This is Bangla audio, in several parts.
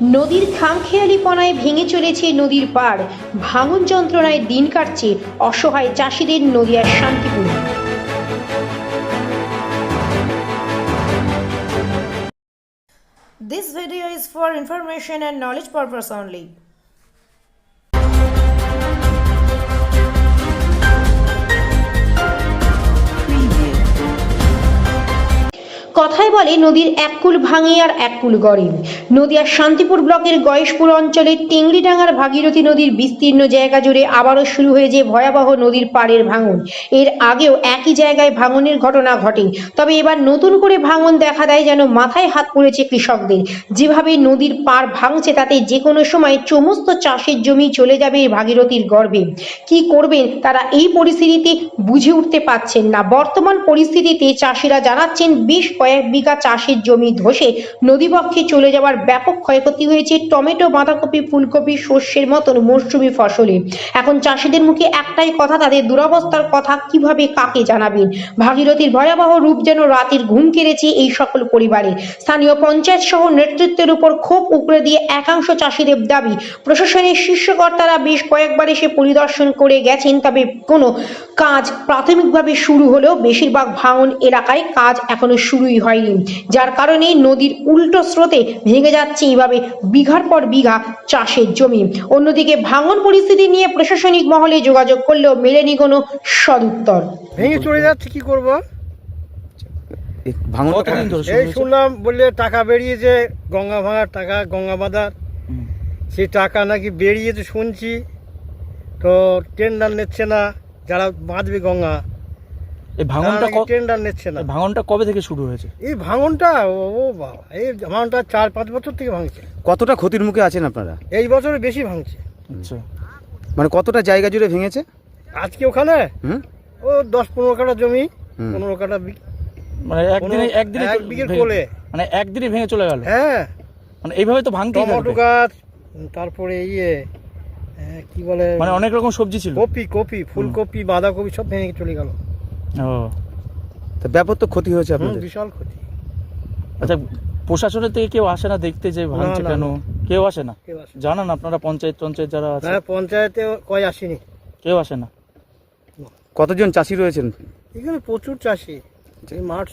নদীর খামখেয়ালিপনায় ভেঙে চলেছে নদীর পাড় ভাঙন যন্ত্রণায় দিন কাটছে অসহায় চাষিদের নদীয়ার Shantipur This video is for information and knowledge purpose only. কথায় বলে, নদীর এক কুল ভাঙে আর এক কুল গড়ে। নদিয়ার শান্তিপুর ব্লকের গয়েশপুর অঞ্চলের টেংরিডাঙ্গার ভাগীরথী নদীর বিস্তীর্ণ জায়গা জুড়ে আবারও শুরু হয়েছে ভয়াবহ নদীর পাড়ের ভাঙন। এর আগেও একই জায়গায় ভাঙনের ঘটনা ঘটে। তবে এবার নতুন করে ভাঙন দেখা দেয় যেন মাথায় হাত পড়েছে কৃষকদের। যেভাবে নদীর পাড় ভাঙছে, তাতে যে কোনো সময় সমস্ত চাষের জমি চলে যাবে ভাগীরথীর গর্ভে। কি করবেন? তারা এই পরিস্থিতিতে বুঝে উঠতে পারছেন না। বর্তমান পরিস্থিতিতে চাষিরা জানাচ্ছেন, বেশ বিঘা চাষের জমি ধসে নদীবক্ষে চলে যাওয়ার ব্যাপক ক্ষয়ক্ষতি হয়েছে টমেটো, বাঁধাকপি, ফুলকপি শস্যের মতন মরশুমি ফসলে। এখন চাষিদের মুখে একটাই কথা, তাদের দুরবস্থার কথা কীভাবে কাকে জানাবেন ভাগীরথীর ভয়াবহ রূপ যেন রাতের ঘুম কেড়েছে এই সকল পরিবারে। স্থানীয় পঞ্চায়েত সহ নেতৃত্বের উপর ক্ষোভ উগড়ে দিয়ে একাংশ চাষিদের দাবি, প্রশাসনের শীর্ষকর্তারা বেশ কয়েকবার এসে পরিদর্শন করে গেছেন, তবে কোনো কাজ প্রাথমিকভাবে শুরু হলেও বেশিরভাগ ভাঙন এলাকায় কাজ এখনও শুরুই হয়নি। যার কারণে নদীর উল্টো স্রোতে ভেঙে যাচ্ছে এইভাবে বিঘার পর বিঘা চাষের জমি। অন্যদিকে ভাঙন পরিস্থিতি নিয়ে প্রশাসনিক মহলে যোগাযোগ করলেও মেলেনি কোনো সদুত্তর। ভেঙে চলে যাচ্ছে কি করব? এই? শুনলাম বললে টাকা বেরিয়েছে গঙ্গা ভাঙার টাকা গঙ্গা বাঁধার। সেই টাকা নাকি বেরিয়েছে শুনছি। তো টেন্ডার নিচ্ছে না যারা বাঁধবে গঙ্গা। এই ভাঙনটা টেন্ডার নিচ্ছে না। ভাঙনটা কবে থেকে শুরু হয়েছে? এই ভাঙনটা ও ও বাবা এই ভাঙনটা চার পাঁচ বছর থেকে ভাঙছে। কতটা ক্ষতির মুখে আছেন আপনারা? এই বছরে বেশি ভাঙছে। আচ্ছা। মানে কতটা জায়গা জুড়ে ভেঙেছে? আজকে ওখানে? হুম? ও দশ পনেরো কাঠা জমি পনেরো কাঠা বি- মানে একদিনে একদিনে এক বিঘের কোলে। মানে একদিনে ভেঙে চলে গেল? হ্যাঁ। মানে এইভাবে তো ভাঙতেই টমেটো গাছ তারপরে ইয়ে কি বলে? মানে অনেক রকম সবজি ছিল। কপি কপি ফুলকপি বাঁধাকপি সব ভেঙে চলে গেল। ও। তা ব্যাপক তো ক্ষতি হয়েছে আপনাদের? বিশাল ক্ষতি। আচ্ছা প্রশাসনের থেকে কেউ আসে না দেখতে যে ভাঙছে কেন? কেউ আসে না? কেউ আসে না। জানান আপনারা পঞ্চায়েত পঞ্চায়েত যারা আছে। হ্যাঁ পঞ্চায়েতে কয় আসেনি? কেউ আসে না। কতজন চাষি রয়েছেন? এখানে প্রচুর চাষি। এই মাঠ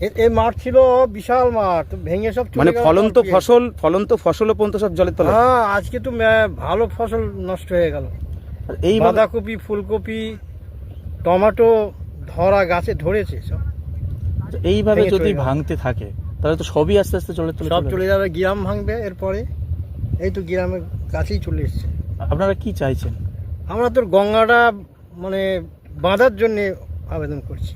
এ- এই মাঠ ছিল বিশাল মাঠ ভেঙে সব মানে গেল ফলন্ত সব দিয়ে। ফসল ফসলও পর্যন্ত সব জলের তলায়। হ্যাঁ আজকে তো ভালো ফসল নষ্ট হয়ে গেল। এই বাঁধাকপি ফুলকপি টমেটো ধরা গাছে ধরেছে সব। আচ্ছা, এইভাবে যদি ভাঙতে থাকে তাহলে তো সবই আস্তে আস্তে চলে সব চলে চলে যাবে। গ্রাম ভাঙবে এরপরে। এই তো গ্রামের কাছেই চলে এসছে। আপনারা কি চাইছেন? আমরা তোর গঙ্গাটা মানে বাঁধার জন্যে আবেদন করছি।